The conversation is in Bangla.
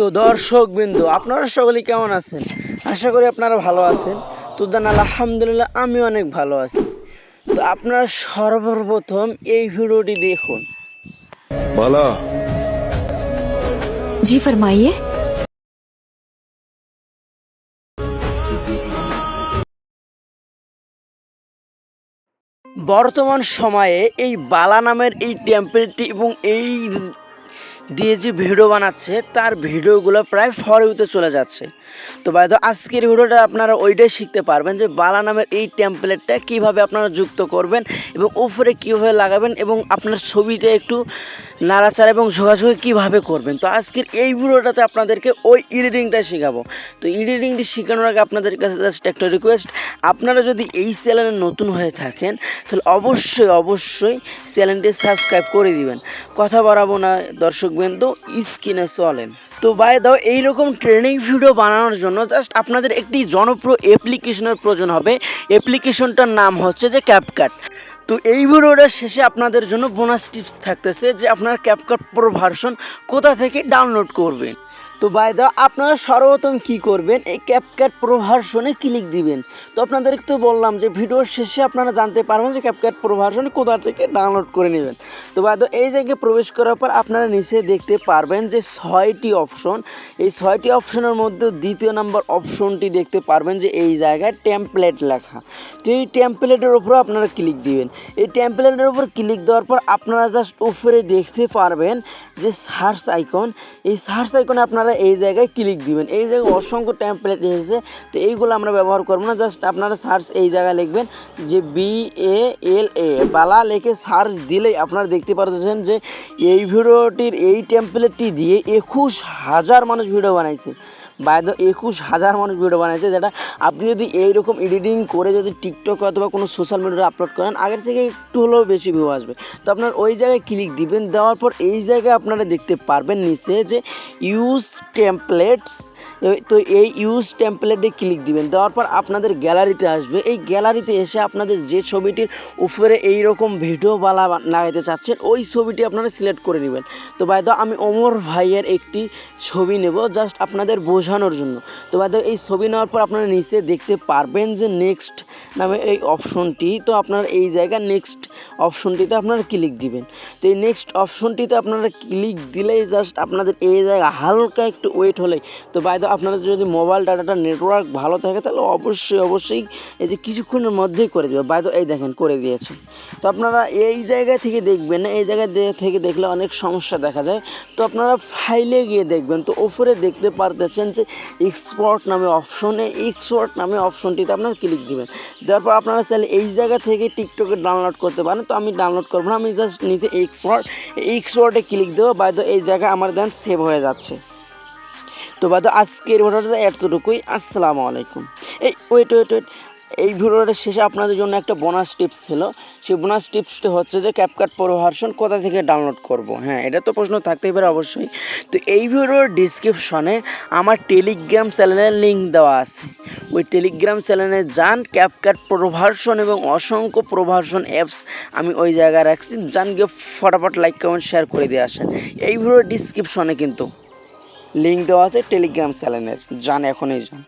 তো দর্শক বিন্দু আপনারা সকলে কেমন আছেন? আশা করি আপনারা ভালো আছেন। তো দেন আলহামদুলিল্লাহ আমি অনেক ভালো আছি। তো আপনারা সর্বপ্রথম এই ভিডিওটি দেখুন। বালা জি ফরমাইয়ে। বর্তমান সময়ে এই বালা নামের এই টেম্পলেটটি এবং এই দিয়ে যে ভিডিও বানাচ্ছে, তার ভিডিওগুলো প্রায় ফরিউতে চলে যাচ্ছে। তো বাইদ আজকের ভিডিওটা আপনারা ওইটাই শিখতে পারবেন যে বালা নামের এই টেম্পলেটটা কীভাবে আপনারা যুক্ত করবেন এবং উপরে কীভাবে লাগাবেন এবং আপনার ছবিটা একটু নাড়াচাড়া এবং ঝোগাঝোগি কীভাবে করবেন? তো আজকের এই ভিডিওটাতে আপনাদেরকে ওই এডিটিংটা শেখাবো। তো এডিটিংটি শেখানোর আগে আপনাদের কাছে জাস্ট একটা রিকোয়েস্ট আপনারা যদি এই চ্যানেলে নতুন হয়ে থাকেন, তাহলে অবশ্যই অবশ্যই চ্যানেলটি সাবস্ক্রাইব করে দিবেন। কথা বাড়াবো না, দর্শক বিন্দু, স্ক্রিনে চলেন। তো বাই দাও এইরকম ট্রেনিং ভিডিও বানানোর জন্য জাস্ট আপনাদের একটি জনপ্রিয় অ্যাপ্লিকেশনের প্রয়োজন হবে। অ্যাপ্লিকেশনটার নাম হচ্ছে যে ক্যাপকাট তো এই ভিডিওটার শেষে আপনাদের জন্য বোনাস টিপস থাকতেছে যে আপনার ক্যাপকাট প্রো ভার্সন কোথা থেকে ডাউনলোড করবেন। তো বাই দা আপনারা সর্বপ্রথম কি করবেন, এই ক্যাপকাট প্রোভার্সনে ক্লিক দিবেন। তো আপনাদের তো বললাম যে ভিডিওর শেষে আপনারা জানতে পারবেন যে ক্যাপকাট প্রভার্সন কোথা থেকে ডাউনলোড করে নেবেন। তো বাই দা এই জায়গায় প্রবেশ করার পর আপনারা নিচে দেখতে পারবেন যে ছয়টি অপশন এই ছয়টি অপশনের মধ্যে দ্বিতীয় নাম্বার অপশনটি দেখতে পারবেন যে এই জায়গায় টেমপ্লেট লেখা। তো এই টেমপ্লেটের উপরে আপনারা ক্লিক দিবেন। এই টেমপ্লেটের উপর ক্লিক দেওয়ার পর আপনারা জাস্ট উপরে দেখতে পারবেন যে সার্চ আইকন এই সার্চ আইকনে আপনারা এই জায়গায় ক্লিক দিবেন। এই জায়গায় অসংখ্য ট্যাম্পলেট এসেছে, তো এইগুলো আমরা ব্যবহার করব না জাস্ট আপনারা সার্চ এই জায়গায় লিখবেন যে বি এ এল এ বালা লেখে সার্চ দিলেই আপনারা দেখতে পারতেছেন যে এই ভিডিওটির এই ট্যাম্পলেটটি দিয়ে একুশ হাজার মানুষ ভিডিও বানাইছে। বাইদ একুশ হাজার মানুষ ভিডিও বানাইছে যেটা আপনি যদি এইরকম এডিটিং করে যদি টিকটক অথবা কোনো সোশ্যাল মিডিয়ায় আপলোড করেন, আগের থেকে একটু হলেও বেশি ভিউ আসবে। তো আপনার ওই জায়গায় ক্লিক দিবেন, দেওয়ার পর এই জায়গায় আপনারা দেখতে পারবেন নিচে যে ইউজ টেমপ্লেটস তো এই ইউজ টেমপ্লেটে ক্লিক দিবেন। দেওয়ার পর আপনাদের গ্যালারিতে আসবে। এই গ্যালারিতে এসে আপনাদের যে ছবিটির উপরে এই রকম ভিডিও বালা লাগাইতে চাচ্ছেন, ওই ছবিটি আপনারা সিলেক্ট করে নেবেন। তো বাই দা আমি অমর ভাইয়ের একটি ছবি নেব জাস্ট আপনাদের বোঝানোর জন্য। তো বাই দা এই ছবি নেওয়ার পর আপনারা নিচে দেখতে পারবেন যে নেক্সট নামে এই অপশনটি তো আপনারা এই জায়গায় নেক্সট অপশনটিতে আপনারা ক্লিক দিবেন। তো এই নেক্সট অপশনটিতে আপনারা ক্লিক দিলেই জাস্ট আপনাদের এই জায়গায় হালকা একটু ওয়েট হলেই তো বাইদ আপনাদের যদি মোবাইল ডাটাটা নেটওয়ার্ক ভালো থাকে, তাহলে অবশ্যই অবশ্যই এই যে কিছুক্ষণের মধ্যেই করে দেবে বাইদ এই দেখেন, করে দিয়েছে তো আপনারা এই জায়গা থেকে দেখবেন না, এই জায়গা থেকে দেখলে অনেক সমস্যা দেখা যায়। তো আপনারা ফাইলে গিয়ে দেখবেন, তো ওপরে দেখতে পারতেছেন যে এক্সপোর্ট নামে অপশনে এক্সপোর্ট নামে অপশনটিতে আপনার ক্লিক দিবেন। পর আপনারা চাইলে এই জায়গা থেকে টিকটকে ডাউনলোড করতে পারেন। তো আমি ডাউনলোড করব না, আমি জাস্ট নিজে এক্সপোর্ট এক্সপোর্টে ক্লিক দেবো। বাই দ্য এই জায়গায় আমার দেন সেভ হয়ে যাচ্ছে। তো বাদ আজকের ভিডিওটা এতটুকুই। আসসালামু আলাইকুম। এই ওয়েট ওয়েট ওয়েট এই ভিডিওটার শেষে আপনাদের জন্য একটা বোনাস টিপস ছিল। সেই বোনাস টিপসটা হচ্ছে যে ক্যাপকাট প্রো ভার্সন কোথা থেকে ডাউনলোড করব? হ্যাঁ এটা তো প্রশ্ন থাকতেই পারে অবশ্যই। তো এই ভিডিওর ডিসক্রিপশনে আমার টেলিগ্রাম চ্যানেলের লিঙ্ক দেওয়া আছে। ওই টেলিগ্রাম চ্যানেলে যান ক্যাপকাট প্রো ভার্সন এবং অসংখ্য প্রো ভার্সন অ্যাপস আমি ওই জায়গায় রাখছি। যান গিয়ে ফটাফট লাইক কমেন্ট শেয়ার করে দিয়ে আসেন। এই ভিডিওর ডিসক্রিপশনে কিন্তু লিঙ্ক দেওয়া আছে টেলিগ্রাম চ্যানেলের যান, এখনই যান।